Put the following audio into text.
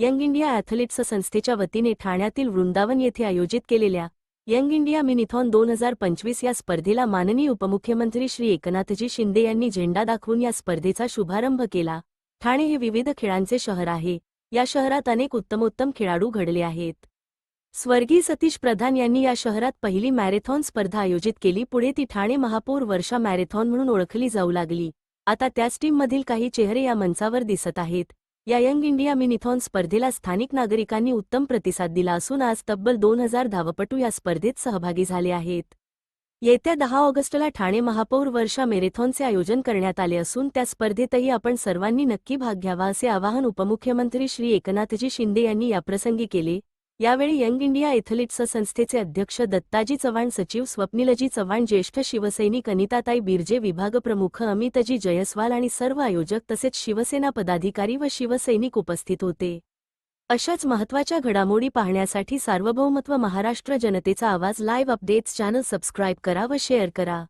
Young India athletes संस्थेच्या वतीने ठाण्यातील वृंदावन येथे आयोजित केलेल्या यंग इंडिया मिनिथॉन दोन हजार पंचवीस या स्पर्धेला माननीय उपमुख्यमंत्री श्री एकनाथजी शिंदे यांनी झेंडा दाखवून या स्पर्धेचा शुभारंभ केला. ठाणे हे विविध खेळांचे शहर आहे. या शहरात अनेक उत्तमोत्तम खेळाडू घडले आहेत. स्वर्गीय सतीश प्रधान यांनी या शहरात पहिली मॅरेथॉन स्पर्धा आयोजित केली. पुढे ती ठाणे महापौर वर्षा मॅरेथॉन म्हणून ओळखली जाऊ लागली. आता त्याच टीममधील काही चेहरे या मंचावर दिसत आहेत. या यंग इंडिया मिनिथॉन स्पर्धेला स्थानिक नागरिकांनी उत्तम प्रतिसाद दिला असून आज तब्बल दोन हजार धावपटू या स्पर्धेत सहभागी झाले आहेत. येत्या दहा ऑगस्टला ठाणे महापौर वर्षा मॅरेथॉनचे आयोजन करण्यात आले असून त्या स्पर्धेतही आपण सर्वांनी नक्की भाग घ्यावा असे आवाहन उपमुख्यमंत्री श्री एकनाथजी शिंदे यांनी याप्रसंगी केले. यावेळी यंग इंडिया एथलीट्स संस्थेचे अध्यक्ष दत्ताजी चव्हाण सचिव स्वप्निलजी चव्हाण ज्येष्ठ शिवसैनिक अनिताताई बिर्जे विभागप्रमुख अमितजी जयस्वाल आणि सर्व आयोजक तसेच शिवसेना पदाधिकारी व शिवसैनिक उपस्थित होते. अशाच महत्त्वाच्या घडामोडी पाहण्यासाठी सार्वभौमत्व महाराष्ट्र जनतेचा आवाज लाईव्ह अपडेट्स चॅनल सबस्क्राईब करा व शेअर करा.